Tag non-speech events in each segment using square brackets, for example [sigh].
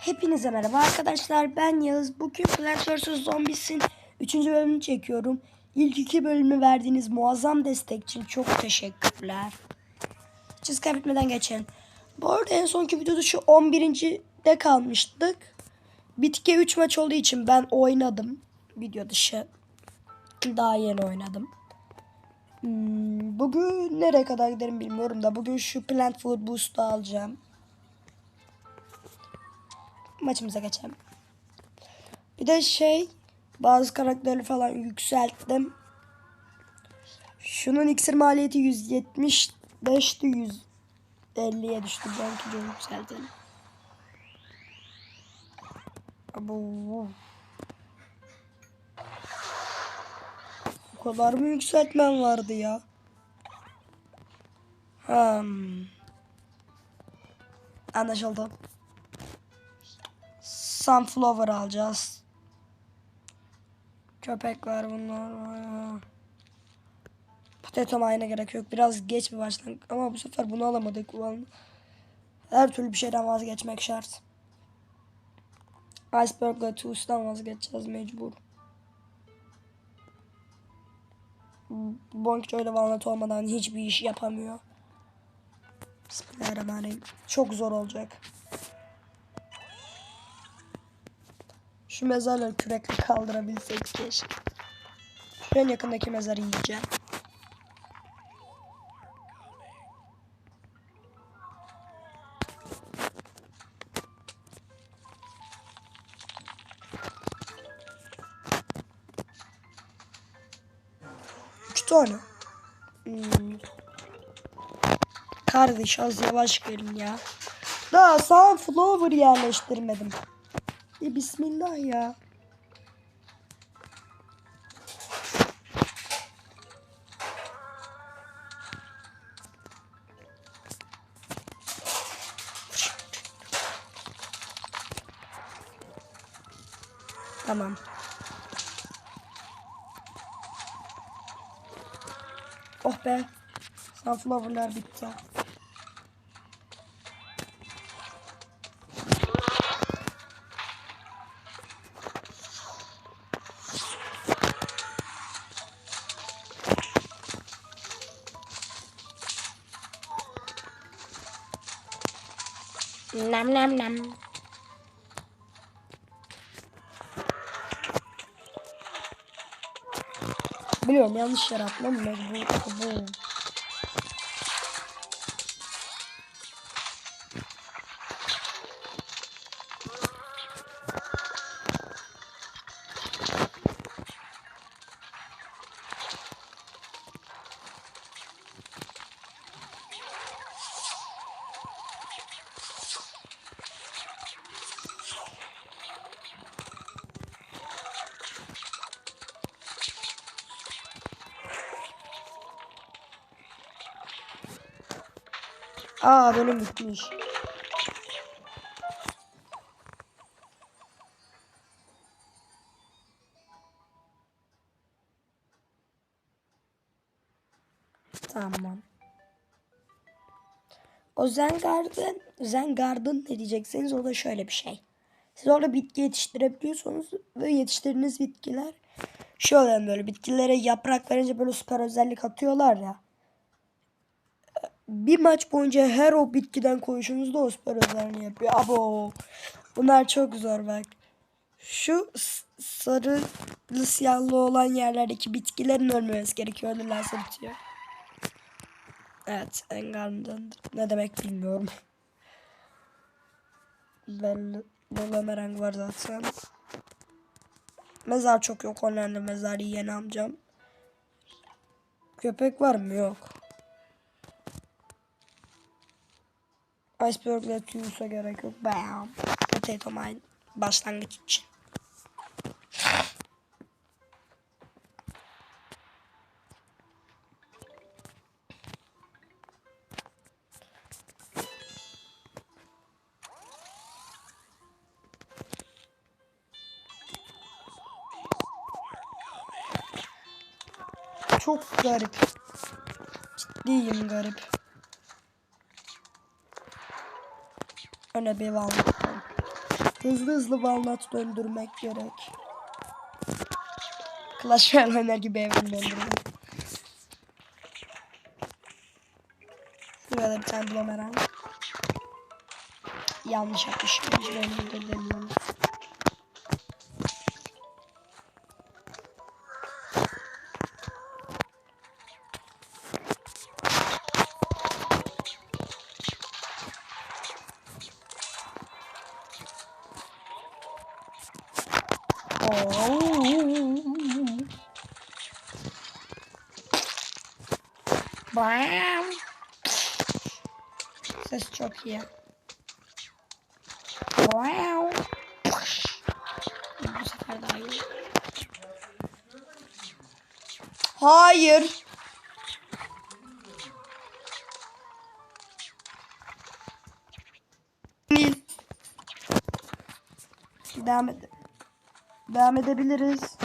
Hepinize merhaba arkadaşlar ben Yağız. Bugün Plants vs Zombies'in 3. bölümünü çekiyorum. İlk iki bölümü verdiğiniz muazzam destek için çok teşekkürler. Çiz kaybetmeden geçelim. Bu arada en sonki videoda şu 11.de kalmıştık. Bitki 3 maç olduğu için ben oynadım. Video dışı. Daha yeni oynadım. Hmm, bugün nereye kadar giderim bilmiyorum da bugün şu Plant Food Boost'u alacağım. Maçımıza geçelim. Bir de şey bazı karakterleri falan yükselttim. Şunun iksir maliyeti 175'ti 150'ye düştü. Belki de yükseltelim. Bu kadar mı yükseltmem vardı ya? Hmm. Anlaşıldı. Sunflower alacağız. Köpek var bunlar. Potato mine'a gerek yok. Biraz geç bir başlangıç ama bu sefer bunu alamadık. Ulan Her türlü bir şeyden vazgeçmek şart. Iceberg'la Tooth'dan vazgeçeceğiz mecbur. Bonkç öyle valnut olmadan hiçbir iş yapamıyor. Bismillahirrahmanirrahim. Çok zor olacak. Şu mezarları kürekle kaldırabilsek keşke. Şu en yakındaki mezarı yiyeceğim. Tane. Hmm. Kardeş az yavaş gelin ya. Daha sunflower yerleştirmedim. E, bismillah ya. Tamam. Oh be. Sunflower'lar bitti. Nam nam nam. Biliyorum yanlış yer atmam mecbur. Bu. Aa benim bitmiş. Tamam. O Zengarden, Zengarden ne diyecekseniz o da şöyle bir şey. Siz orada bitki yetiştirebiliyorsunuz ve yetiştirdiğiniz bitkiler şöyle böyle bitkilere yaprak verince böyle süper özellik atıyorlar ya bir maç boyunca her o bitkiden koyuşunuzda o özelliğini yapıyor. Abo. Bunlar çok zor bak. Şu sarılı siyahlı olan yerlerdeki bitkilerin ölmemesi gerekiyor. Ölürlerse bitiyor. Evet. Engelden ne demek bilmiyorum. Belli. Bulamerang var zaten. Mezar çok yok. Onlarla mezar yiyen amcam. Köpek var mı? Yok. Iceberg'le tüyüse gerek yok. Bam. Potato mine başlangıç için. Çok garip. Ciddiyim garip. Öyle bir vallahi. Hızlı hızlı walnut döndürmek gerek. Clash Royale gibi evrim döndürmek. Şurada bir tane bumerang. Yanlış yapmışım. Döndürdüm. Oo. Çok iyi. Wow. Bu sefer. Hayır. Devam ed Devam edebiliriz.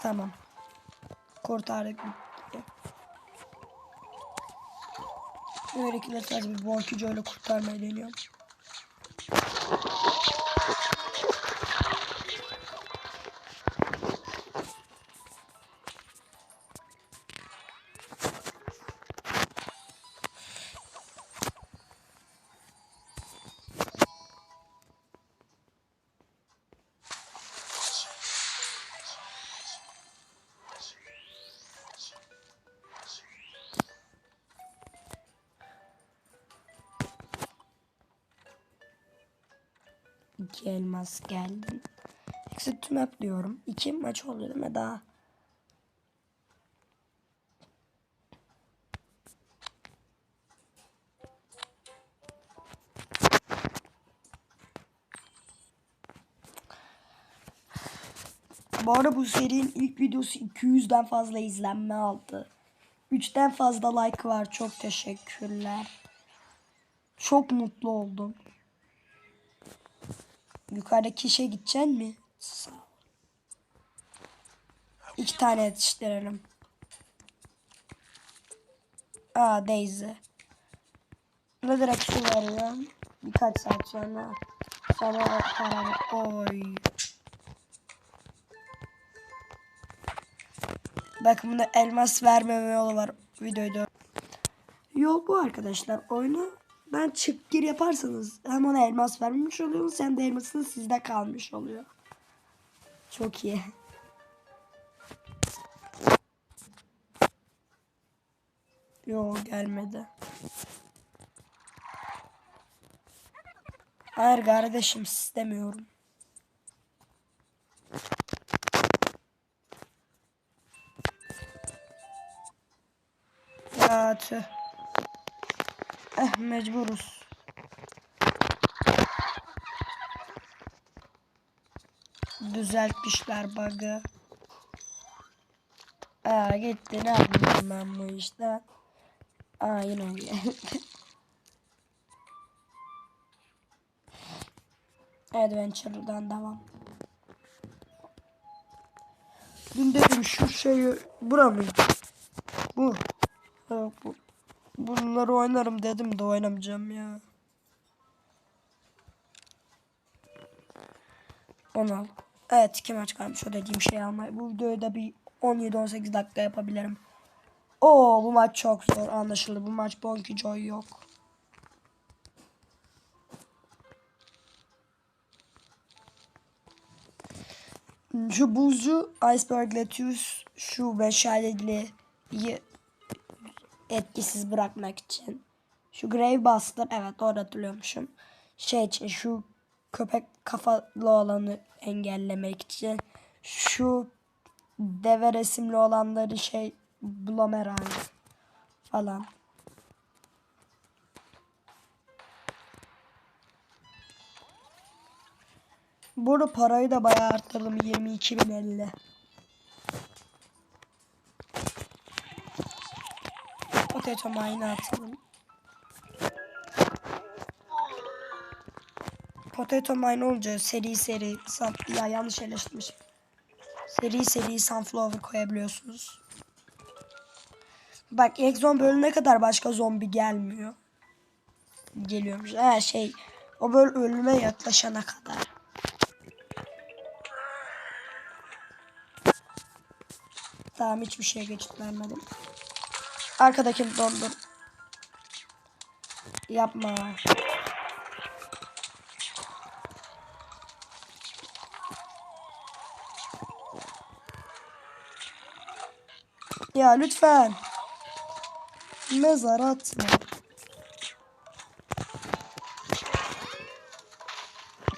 Tamam. Kurtardık. Böylekiler sadece bir bonkici öyle kurtarmayı deniyorum. İki elmas geldi. Exit to map diyorum. İki maç oluyor değil mi daha? Bu arada bu serinin ilk videosu 200'den fazla izlenme aldı. 3'ten fazla like var. Çok teşekkürler. Çok mutlu oldum. Yukarıdaki işe gideceksin mi? İki tane yetiştirelim. Aa Daisy. Ne direkt su veriyorum. Birkaç saat sonra. Sonra para Oy. Bakın bunda elmas vermeme yolu var. Videoyu da. Yol bu arkadaşlar. Oyunu ben çık gir yaparsanız hem ona elmas vermiş oluyorsunuz hem de elmasınız sizde kalmış oluyor. Çok iyi. Yo gelmedi. Hayır kardeşim istemiyorum. Ya tüh. Eh mecburuz. Düzeltmişler bug'ı. Aa gitti ne yapayım ben bu işte. Aa yine geldi. [laughs] Adventure'dan devam. Dün dedim şu şeyi bura? Bu. Ha, bu. Bunları oynarım dedim de oynamayacağım ya. Onu al. Evet iki maç kalmış o dediğim şeyi almayı. Bu videoyu da bir 17-18 dakika yapabilirim. Oo bu maç çok zor anlaşıldı. Bu maç Bonky Joy yok. Şu buzcu Iceberg Latius şu meşaleli etkisiz bırakmak için. Şu Grave Buster evet doğru hatırlıyormuşum. Şey için şu köpek kafalı olanı engellemek için. Şu deve resimli olanları şey Blomerang falan. Burada parayı da bayağı arttırdım 22.050. Potato mine atalım. Potato mine olunca seri seri sun, ya yanlış yerleştirmişim. Seri seri sunflower koyabiliyorsunuz. Bak zombi ölene kadar başka zombi gelmiyor. Geliyormuş. Ha şey O böyle ölüme yaklaşana kadar. Tamam hiçbir şeye geçit vermedim. Arkadakini dondur. Yapma. Ya lütfen. Mezar atma.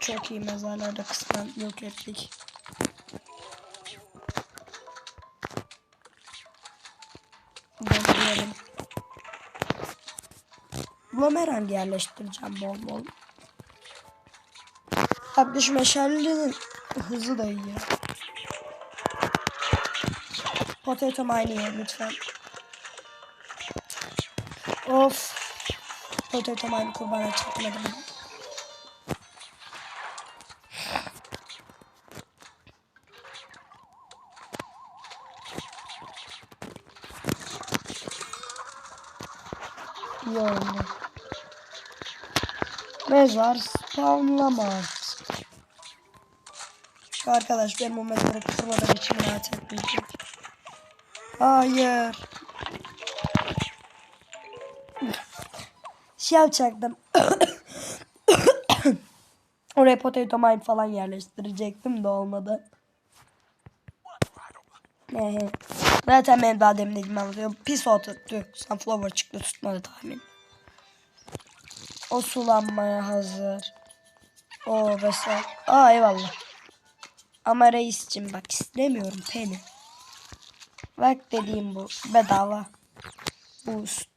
Çok iyi mezarlarda kısmen yok ettik. Bumerang yerleştireceğim bol bol. Abi şu meşalenin hızı da iyi. Potato mine ye lütfen. Of. Potato mine kurbana çekmedim. İyi oldu. Mezar spawnlamaz. Şu arkadaş benim o mezarı kırmadan içimi rahat etmeyecek. Hayır. Şey yapacaktım. [coughs] Oraya potato mine falan yerleştirecektim de olmadı. Zaten benim daha demin dediğimi anlatıyor. Pis oturttu. Sunflower çıktı tutmadı tahmin. O sulanmaya hazır. O vesaire. Aa eyvallah. Ama reiscim bak istemiyorum peni. Bak dediğim bu. Bedava. Boost.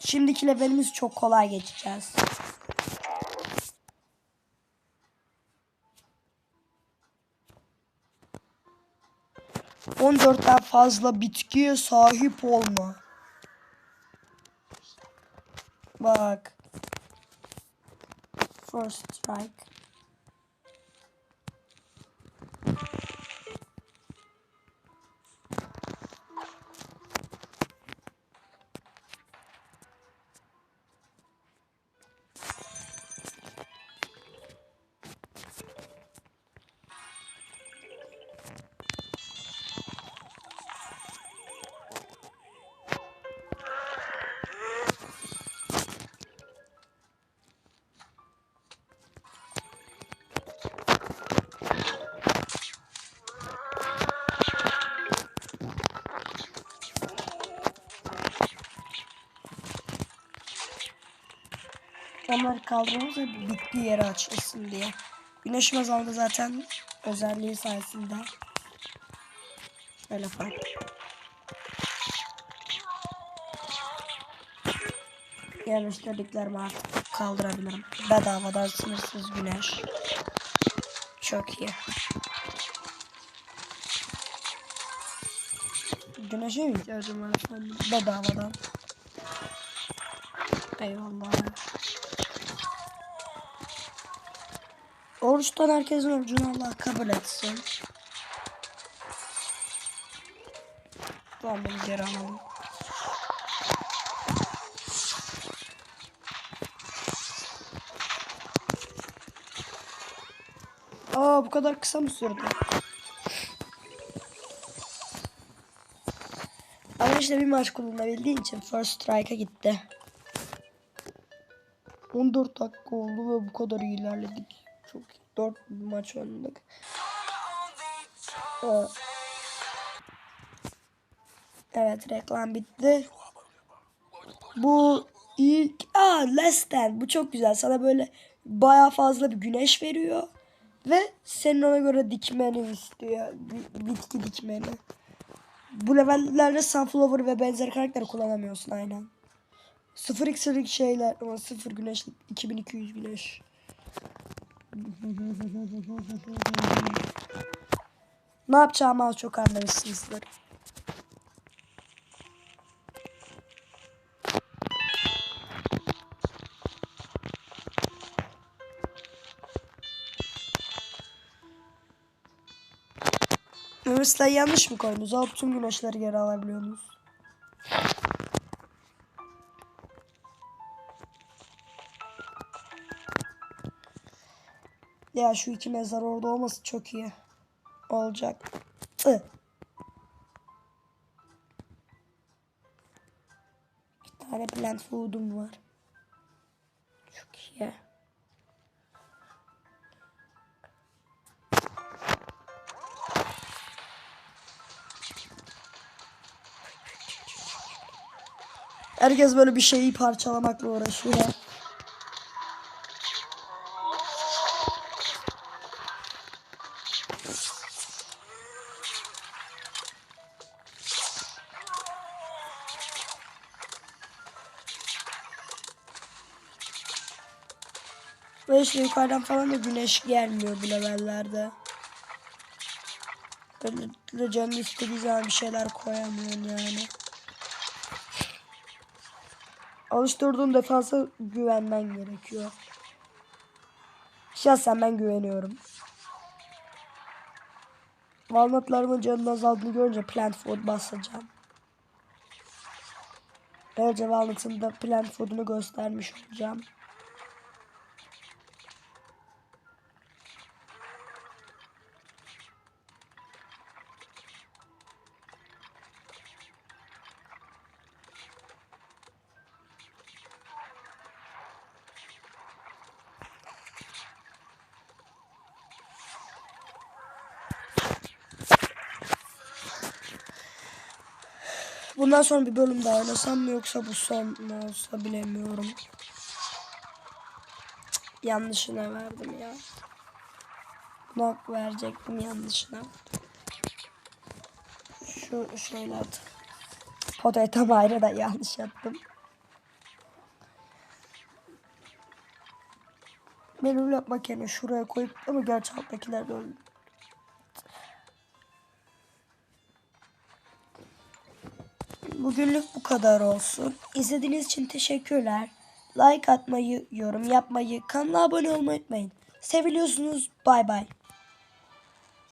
Şimdiki levelimiz çok kolay geçeceğiz. On dörtten fazla bitkiye sahip olma. Bak. First strike. Onları kaldırmamız da bittiği yeri açılsın diye. Güneş mazalda zaten özelliği sayesinde. Şöyle fark. Yerleştirdiklerimi artık kaldırabilirim. Bedavadan sınırsız güneş. Çok iyi. Güneşe mi ihtiyacım var? Bedavadan. Eyvallah. Oruçtan herkesin orucunu Allah kabul etsin. Tamam bunu geri alalım. Aa bu kadar kısa mı sürdü? Ama işte bir maç kullanabildiği için first strike'a gitti. 14 dakika oldu ve bu kadar ilerledik. Çok iyi. 4 maç oynadık. Evet reklam bitti. Bu ilk aa less than bu çok güzel. Sana böyle baya fazla bir güneş veriyor ve senin ona göre dikmeni istiyor. Bi- Bitki dikmeni. Bu levellerde sunflower ve benzer karakter kullanamıyorsun aynen. 0 iksirik şeyler ama 0 güneşlik 2200 güneş. Ne yapacağımı az çok anlamışsınızdır. Mesela yanlış mı koydunuz? Alıp tüm güneşleri geri alabiliyorsunuz. Ya şu iki mezar orada olması çok iyi. Olacak. Tı. Bir tane plant food'um var. Çok iyi. Herkes böyle bir şeyi parçalamakla uğraşıyor. Ve işte yukarıdan falan da güneş gelmiyor bu levellerde. Böyle canın istediği zaman bir şeyler koyamıyorsun yani. Alıştırdığın defansa güvenmen gerekiyor. Şahsen ben güveniyorum. Walnutlarımın canının azaldığını görünce plant food basacağım. Böylece Walnut'ın da plant food'unu göstermiş olacağım. Bundan sonra bir bölüm daha oynasam mı yoksa bu son mu olsa bilemiyorum. Cık, yanlışına verdim ya. Nok verecektim yanlışına. Şu şöyle at. Potayı tam ayrı da yanlış yaptım. Ben öyle yapmak yerine şuraya koyup ama gerçi alttakiler de öyle. Bugünlük bu kadar olsun. İzlediğiniz için teşekkürler. Like atmayı, yorum yapmayı, kanala abone olmayı unutmayın. Seviliyorsunuz. Bay bay.